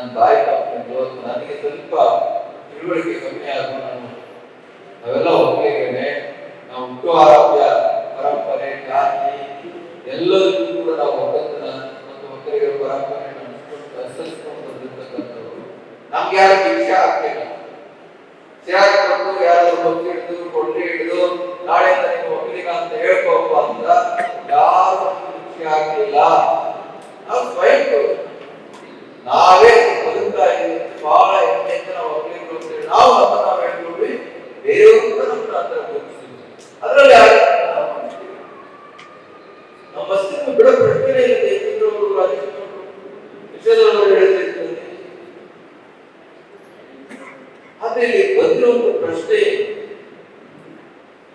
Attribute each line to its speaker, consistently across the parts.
Speaker 1: ನನ್ನ ಬಾಯಿ ತಪ್ಪಿದ್ದು ನನಗೆ ಸ್ವಲ್ಪ ತಿಳುವಳಿಕೆ ಕಮ್ಮಿ ಆದರೂ ನಾನು ನಾವೆಲ್ಲ ಒಪ್ಪಿದ್ದೇನೆ ನಾವು ಹುಟ್ಟು ಆರೋಗ್ಯ ಪರಂಪರೆ, ಜಾತಿ, ಎಲ್ಲದಕ್ಕೂ ಕೂಡ ನಾವು ಒಗ್ಗಟ್ಟನ್ನ ಮತ್ತು ಮಕ್ಕಳಿಗೆ ಪರಂಪರೆ ಅನುಸರಿಸ್ಕೊಂಡು ಬಂದಿರ್ತಕ್ಕಂಥವ್ರು. ನಮ್ಗೆ ಯಾರು ಶಿಕ್ಷೆ ಆಗ್ತಿಲ್ಲ. ಸಿರಾಜ್ ಕೊಟ್ಟು ಯಾರಾದ್ರೂ ಬಸ್ ಹಿಡಿದು, ಕೊಂಡ್ರಿ ಹಿಡಿದು, ನಾಳೆ ನೀವು ಒಕ್ಕಲಿಗ ಅಂತ ಹೇಳ್ಕೋಪ್ಪ ಅಂತ ಯಾರು ಶಿಕ್ಷೆ ಆಗ್ಲಿಲ್ಲ. ನಾವು ಸ್ವಯಂ ನಾವೇ ಬದುಕ್ತಾ ಇದ್ದೀವಿ ಬಹಳ ಅಂತ ನಾವು ಒಕ್ಕಲಿಗರು ಅಂತೇಳಿ ನಾವು ನಮ್ಮ ನಾವು ಅದರಲ್ಲಿ ನಮ್ಮ ಬಸ್ಸಿನ ಬಿಡೋ ಪ್ರಶ್ನೆ ಇಲ್ಲ ದೇವೇಂದ್ರವರು ವಿಶ್ವದವರು ಹೇಳ್ತಿರ್ತಾರೆ ಆದ್ರೆ ಇಲ್ಲಿ ಬಂದಿರುವಂತ ಪ್ರಶ್ನೆ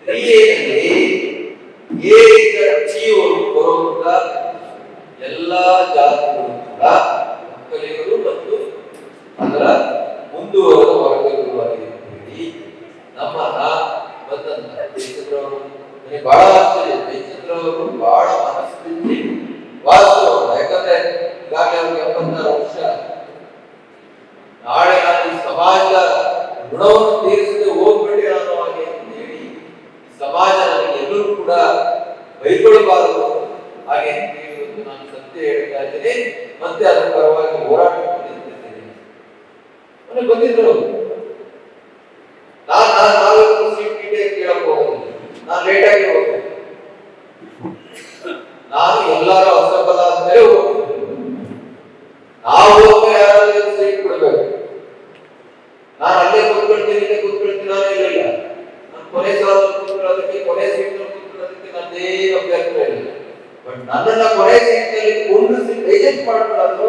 Speaker 1: ಕ್ರಿಯೆಯಲ್ಲಿ ಏಕಚಿಯವರು ಬರುವಂತ ಎಲ್ಲಾ ಜಾತಿಗಳು ಕೂಡ ಒಕ್ಕಲಿಗರು ಮತ್ತು ಅದರ ಮುಂದುವರೆದ ವರ್ಗಗಳು ಆಗಿರ್ತೀವಿ ನಮ್ಮನ್ನ ಬಂದಂತ ಜಯಚಂದ್ರವರು ನನಗೆ ಬಹಳ ಆಶ್ಚರ್ಯ ಜಯಚಂದ್ರವರು ಬಹಳ ಮನಸ್ಸಿನಲ್ಲಿ ವಾಸ್ತವ ಯಾಕಂದ್ರೆ ಈಗಾಗಲೇ ಅವ್ರಿಗೆ ಎಪ್ಪತ್ತಾರು ವರ್ಷ ನಾಳೆ ನಾನು ಈ ಸಮಾಜದ ಋಣವನ್ನು ತೀರಿಸದೆ ಹೋಗ್ಬೇಡಿ ಅನ್ನೋ ಹಾಗೆ ಅಂತ ಹೇಳಿ ಈ ಸಮಾಜ ನನಗೆ ಎಲ್ಲರೂ ಕೂಡ ಬೈಕೊಳ್ಬಾರದು ಹಾಗೆ ಅಂತ ಹೇಳಿ ಇವತ್ತು ನಾನು ಸತ್ಯ ಹೇಳ್ತಾ ಇದ್ದೇನೆ ಮತ್ತೆ ಅದರ ಪರವಾಗಿ ಹೋರಾಟ ನಿಂತಿದ್ದೇನೆ ನನಗೆ ಬಂದಿದ್ರು ಅವ್ರು. ನಾನ್ ನಾನು ನಾಲ್ಕು ಸೀಟ್ ಟಿಕೆಟ್ ಕೇಳಕ್ ಹೋಗೋದಿಲ್ಲ ಆಗಿ ಹೋಗ್ತೇನೆ. ನಾನು ಎಲ್ಲರೂ ಅಸಫಲ ಆದ್ಮೇಲೆ ನಾವು ಯಾರಾದ್ರೂ ಸೀಟ್ ಕೊಡ್ಬೇಕು. ನಾನು ಅಲ್ಲೇ ಕೂತ್ಕೊಳ್ತೀನಿ, ಇಲ್ಲೇ ಕೂತ್ಕೊಳ್ತೀನಿ ಇಲ್ಲ ನಾನು ಕೊನೆ ಸಾಲ ಕೂತ್ಕೊಳ್ಳೋದಕ್ಕೆ, ಕೊನೆ ಸೀಟ್ ಕೂತ್ಕೊಳ್ಳೋದಕ್ಕೆ ಇಲ್ಲ. ಬಟ್ ನನ್ನನ್ನ ಕೊನೆ ನಲ್ಲಿ ಕುಂಡಿಸಿ ಏಜೆಂಟ್ ಮಾಡ್ಕೊಳ್ಳೋದು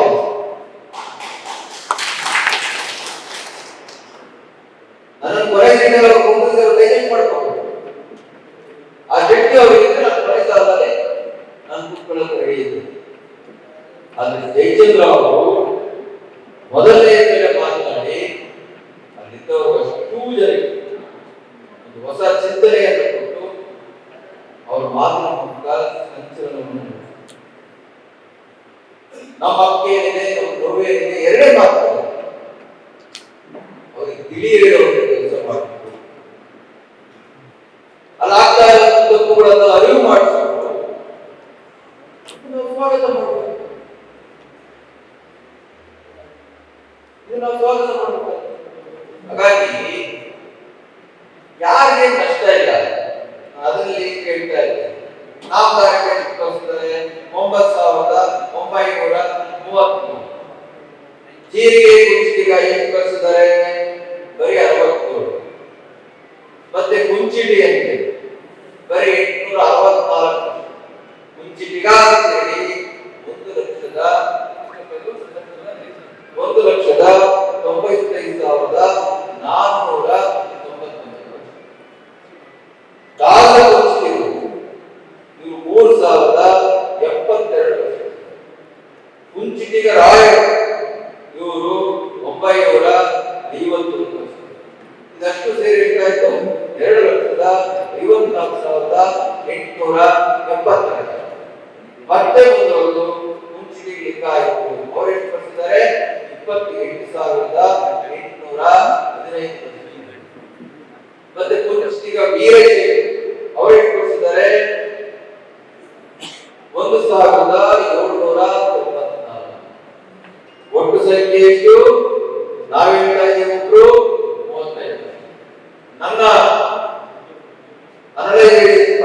Speaker 1: ಕೆಲಸ ನನ್ನ ಕೊನೆ ಸೀಟ್ ಅಲ್ಲಿ ಕುಂಡಿಸಿ ಅವ್ರು ಏಜೆಂಟ್ ಮಾಡ್ಕೋಬೇಕು ಆ ವ್ಯಕ್ತಿ ಅವರಿಗೆ ನಾನು ಕೊನೆ ಸಾಲದಲ್ಲಿ ನಾನು ಕೂತ್ಕೊಳ್ಳೋಕೆ ರೆಡಿ ಇದ್ದೆ ಆದ್ರೆ ಜಯಚಂದ್ರ ಅವರು ನಷ್ಟ ಇಲ್ಲ ಅದರಲ್ಲಿ ಕೇಳ್ತಾ ನಾವು ಕಾರ್ಯಕ್ರಮ ಕಳಿಸಿದರೆ ಒಂಬತ್ತು ಸಾವಿರದ ಒಂಬೈನೂರ ಮೂವತ್ಮೂರು. ಜೀರಿಗೆ ಕುಂಚಿಟಿಗಾಗಿ ಕಳಿಸಿದರೆ ಬರೀ ಮತ್ತೆ ಕುಂಚಿಟಿ ಅಂತ ಬರೀ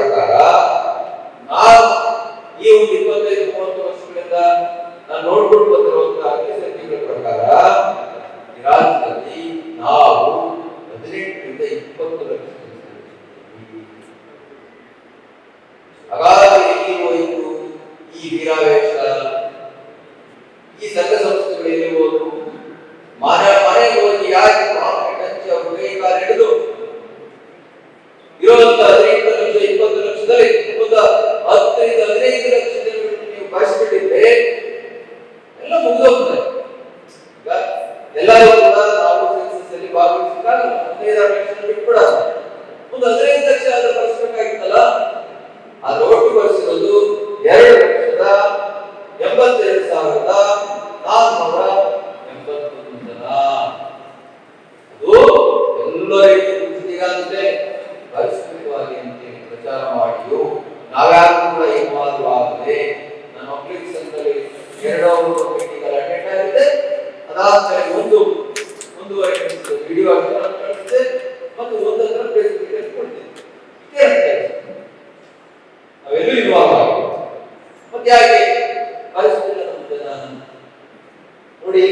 Speaker 1: ಪ್ರಕಾರ ನಾನು ಈ ಒಂದು ಇಪ್ಪತ್ತೈದು, ಮೂವತ್ತು ವರ್ಷಗಳಿಂದ ನಾನು ನೋಡ್ಕೊಂಡು ಬಂದಿರುವಂತಹ ಅಂಕಿ ಸಂಖ್ಯೆಗಳ ಪ್ರಕಾರ ರಾಜ್ಯದಲ್ಲಿ ನಾವು ಹದಿನೆಂಟರಿಂದ ಇಪ್ಪತ್ತು ಲಕ್ಷ ಜನರಿದ್ದೀವಿ. ಹಾಗಾದ್ರೆ ಎಲ್ಲಿ ಹೋಯಿತು ಈ ವೀರಾವೇಶ ಈ ಸಂಘ ಸಂಸ್ಥೆಗಳು ಎಲ್ಲಿ ಹೋದ್ರು ಮನೆ ಮನೆಗೆ ಹೋಗಿ ಯಾಕೆ ಕಾಂಕ್ರೀಟ್ ಹಚ್ಚಿ ಅವ್ರ ಕೈ ಕಾಲು ಹಿಡಿದು ಇರುವಂತ ಹದಿನೆಂಟು ಲಕ್ಷ ಇಪ್ಪತ್ತು ಲಕ್ಷದಲ್ಲಿ ಒಂದು ಹತ್ತರಿಂದ ಹದಿನೈದು ಲಕ್ಷ ಜನರನ್ನು ನೀವು ಕಳಿಸ್ಬಿಟ್ಟಿದ್ರೆ ಎಲ್ಲ ಮುಗಿದೋಗ್ತದೆ ಈಗ ಲಕ್ಷ ಬಿಟ್ಬಿಡೋದು. ಒಂದು ಹದಿನೈದು ಲಕ್ಷ ಆದ್ರೂ ಆದ್ರೆ ಒಟ್ಟು ಬರ್ಸಿರೋದು ಎರಡು ಎಂಬತ್ತೆರಡು ಸಾವಿರದ ನಾನ್ನೂರ ಎಂಬತ್ತೊಂದು ಜನ ಅದು ಎಲ್ಲರಿಗೂ ಯಾಕೆ ನಮ್ದು ನಾನು. ನೋಡಿ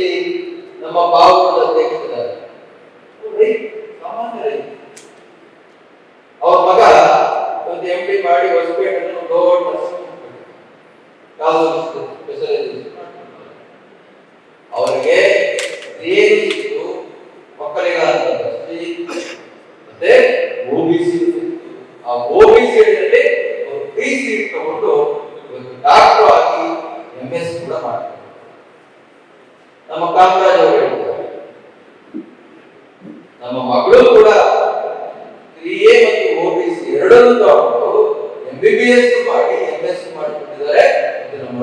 Speaker 1: ನಮ್ಮ ರೈತ ಅವ್ರ ಮಗ ಒಂದು ಎಂ ಡಿ ಮಾಡಿ ಹೊಸಪೇಟೆಯನ್ನು ದೊಡ್ಡ ಸ್ಪೆಷಲೈಸೇಷನ್ ಅವರಿಗೆ ಏನು ಸಿಕ್ತು ಒಕ್ಕಲಿಗಾರರಲ್ಲಿ ಮತ್ತೆ ಓಬಿಸಿ ಆ ಓಬಿಸಿ ಯಲ್ಲಿ ಅವರು ಪಿ ಸೀಟ್ ತಗೊಂಡು ಇವತ್ತು ಡಾಕ್ಟರ್ ಆಗಿ ಎಂ ಎಸ್ ಕೂಡ ಮಾಡ್ತಾರೆ ನಮ್ಮ ಕಾಮರಾಜ್ ಅವರು ಹೇಳ್ತಾರೆ ನಮ್ಮ ಮಗಳು ಕೂಡ ಕ್ರಿಯೆ ಮತ್ತು ತಗೊಂಡು ಎಂ ಬಿ ಬಿ ಎಸ್ ಮಾಡಿ ಎಂ ಎಸ್ ಮಾಡಿಕೊಂಡಿದ್ದಾರೆ.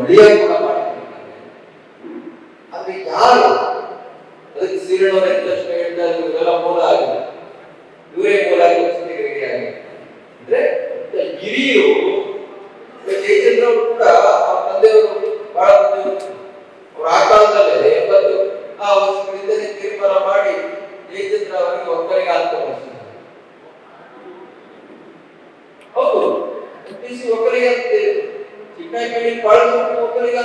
Speaker 1: ಅಳಿಯ ಕೂಡ ಮಾಡಿಕೊಂಡಿದ್ದಾರೆ. ಯಾರು? ಅದಕ್ಕೆ ಸೀರಣವ್ರ ತಕ್ಷಣ ಹೇಳ್ತಾ ಮೂಲ ಆಗಿದೆ. ಇವರೇ ಮೂಲ ಆಗಿದೆ ಅಂದ್ರೆ ಹಿರಿಯರು ಜಯಚಂದ್ರ ಕೂಡ ಅವ್ರ ತಂದೆಯವರು ಬಹಳ ಬುದ್ಧಿವಂತರು. ಅವ್ರು ಆ ಕಾಲದಲ್ಲೇ ಎಂಬತ್ತು ಆ ವರ್ಷಗಳಿಂದಲೇ ತೀರ್ಮಾನ ಮಾಡಿ ಜಯಚಂದ್ರ ಅವರಿಗೆ ಒಕ್ಕಲಿಗ ಅಂತ ಬರ್ಸಿದ್ದಾರೆ ಹೌದು ಸಿ ಒಕ್ಕಲಿಗ ಅಂತಿದೆ ಚಿಕ್ಕನಹಳ್ಳಿ ಪಾಳಮಟ್ಟ ಒಕ್ಕಲಿಗ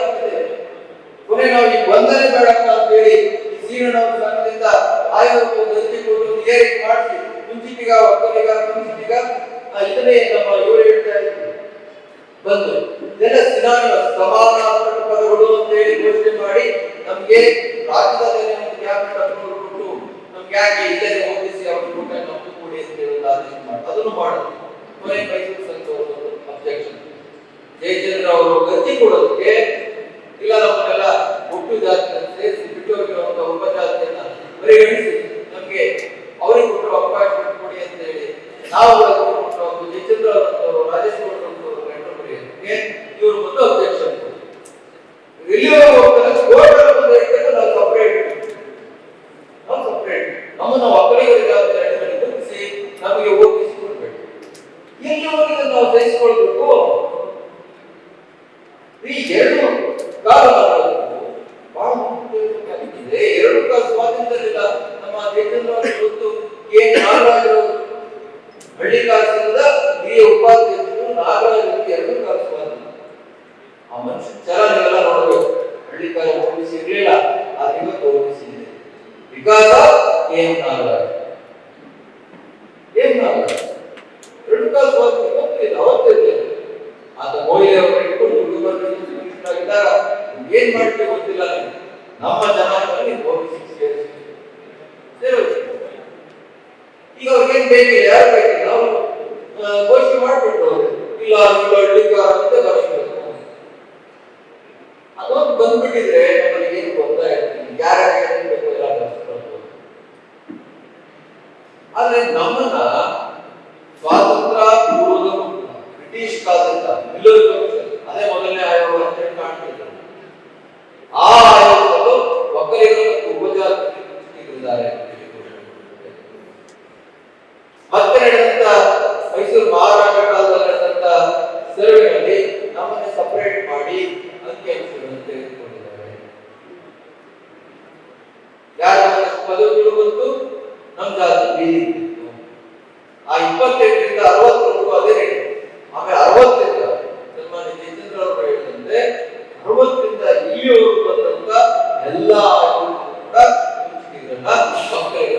Speaker 1: ಅಂತಿದೆ ಕೊನೆ ನಾವು ಈ ಬಂಧನೆ ಬೇಡಪ್ಪ ಅಂತ ಹೇಳಿ ಈ ಸೀರಣವ್ರ ಸಂಘದಿಂದ ಆಯೋಗಕ್ಕೆ ಒಂದು ಏರಿಕೆ ಮಾಡಿಸಿ ಕುಂಚಿಟಿಗ ಒಕ್ಕಲಿಗ ಕುಂಚಿಟಿಗ ಆ, ಇದನ್ನೇ ನಮ್ಮ ಇವರು ಹೇಳ್ತಾ ಇದ್ರು ಬಂದು ಇದೆಲ್ಲ ಸಿನಾನಿಮಸ್ ಸಮಾನಾತ್ಮಕ ಪದಗಳು ಅಂತ ಹೇಳಿ ಘೋಷಣೆ ಮಾಡಿ ನಮ್ಗೆ ರಾಜ್ಯದಲ್ಲಿ ಒಂದು ಯಾಕೆ ಕೊಟ್ಟು ನಮ್ಗೆ ಯಾಕೆ ಇಲ್ಲೇ ಓದಿಸಿ ಅವ್ರ ಕೊಟ್ಟ ನಮ್ದು ಕೊಡಿ ಅಂತ ಹೇಳಿ ಆದೇಶ ಮಾಡಿ ಅದನ್ನು ಮಾಡೋದು ಕೊನೆ ಮೈಸೂರು ಸಂಘ ಅಬ್ಜೆಕ್ಷನ್ ಜಯಚಂದ್ರ ಅವರು ಗತಿ ಕೊಡೋದಕ್ಕೆ ಇಲ್ಲ ನಮ್ಮನ್ನೆಲ್ಲ ಒಟ್ಟು ಜಾತಿ ಸೇರಿಸಿ ಬಿಟ್ಟು ಹೋಗಿರುವಂತ ಉಪಜಾತಿಯನ್ನ ಪರಿಗಣಿಸಿ ನಮ್ಗೆ ಅವರಿಗೆ ಕೊಟ್ಟರು ಅವಕಾಶ ಕೊಡಿ ಅಂತ ಹೇಳಿ ನಾವು ರಾಜೇಶ್ ಗೌಡ ಲೆಟರ್ ಬರೆಯೋದಕ್ಕೆ ಇವರು ಬಂದು ಹೋಗ್ತಾರೆ ಕೋರ್ಟ್ ಬಂದು ನಾವು ಸಪರೇಟ್ ನಾವು ಸಪರೇಟ್ ನಮ್ಮನ್ನ ನಮಗೆ ಓದಿಸಿ ಕೊಡ್ಬೇಕು ಎಲ್ಲಿವರೆಗೆ ನಾವು ಸಹಿಸಿಕೊಳ್ಬೇಕು? ಈ ಎರಡು ಕಾಲ ಬಹಳ ಮುಖ್ಯವಾಗಿದೆ ಎರಡು ಕಾಲ ಸ್ವಾತಂತ್ರ್ಯದಿಂದ ನಮ್ಮ ದೇಶದ ಗೊತ್ತು ಕೆ ನಾಗರಾಜರು ಹಳ್ಳಿ ಕಾಲದಿಂದ ಹಿರಿಯ ಉಪಾಧ್ಯಕ್ಷರು ನಾಗರಾಜರು ಎರಡು ಕಾಲ ಸ್ವಾತಂತ್ರ್ಯ ಆ ಮನುಷ್ಯ ಚಲ ನೀವೆಲ್ಲ ನೋಡಬೇಕು ಹಳ್ಳಿ ಕಾಲ ಓದಿಸಿ ಇರಲಿಲ್ಲ ಆ ಇವತ್ತು ಓದಿಸಿ ಇದೆ ವಿಕಾಸ ಕೆ ಎಂ ನಾಗರಾಜ್ ಏನ್ ನಾಗರಾಜ್ ಎರಡು ಕಾಸು ಅವತ್ತಿರಲಿಲ್ಲ ಆತ ಮೊಯ್ಲಿ ಅವರು ಇಟ್ಕೊಂಡು ಹುಡುಗರ ಏನ್ ಮಾಡ್ತೀವಿ ಗೊತ್ತಿಲ್ಲ. ನಮ್ಮ ಜನಾಂಗದಲ್ಲಿ ಓಬಿಸಿ ಸೇರಿಸಿ. ಈಗ ಅವ್ರಿಗೇನ್ ಬೇಕಿಲ್ಲ, ಯಾರು ಬೇಕಿಲ್ಲ? ಅವರು ಘೋಷಣೆ ಮಾಡ್ಬಿಟ್ಟು. ಇಲ್ಲ ಅಂತ ಅದೊಂದು ಬಂದ್ಬಿಟ್ಟಿದ್ರೆ ಏನು ಯಾರ್ಯಾರು ಬೇಕು ನಮ್ಮನ್ನ ಸ್ವಾತಂತ್ರ್ಯ ಪೂರ್ವದ ಬ್ರಿಟಿಷ್ ಕಾಲದಿಂದ ಮಿಲ್ಲರ್ ಕಮಿಷನ್ ಅದೇ ಮೊದಲನೇ ಆಯೋಗ ಅಂತ ಹೇಳಿ ಕಾಣ್ತಿದ್ರು ಆ ಆಯೋಗಗಳು ಒಕ್ಕಲಿಗರು ಮತ್ತು ಉಪಜಾತಿಗಳಿದ್ದಾರೆ ಮತ್ತೆ ನಡೆದಂತ ಮೈಸೂರು ಮಹಾರಾಜ ಕಾಲದಲ್ಲಿ ನಡೆದಂತ ಸರ್ವೆಯಲ್ಲಿ ನಮ್ಮನ್ನ ಸಪರೇಟ್ ಮಾಡಿ ಅಂಕಿಅಂಶಗಳನ್ನು ತೆಗೆದುಕೊಂಡಿದ್ದಾರೆ ಯಾರ ಪದವಿಗಳು ಬಂತು ನಮ್ಮ ಜಾತಿ ಬೀದಿ ಇತ್ತು. ಆ ಇಪ್ಪತ್ತೆಂಟರಿಂದ ಅರವತ್ತರವರೆಗೂ ಅದೇ ರೇಟ್ ಆಮೇಲೆ ಅರವತ್ತರಿಂದ ಸನ್ಮಾನ್ಯ ಜಯಚಂದ್ರ ಅವರು ಹೇಳಿದಂತೆ ಅರವತ್ತರಿಂದ ಇಲ್ಲಿವರೆಗೂ ಬಂದಂತ ಎಲ್ಲ ಆಯೋಗಗಳು ಕೂಡ ಇದನ್ನ ಮಕ್ಕಳಿಗೆ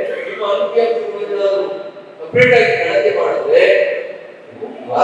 Speaker 1: ನಿಮ್ಮ ಅನುಭವ ಕಂಪ್ಲೀಟ್ ಆಗಿ ನಡೆದಿ ಮಾಡಿದ್ರೆ ತುಂಬಾ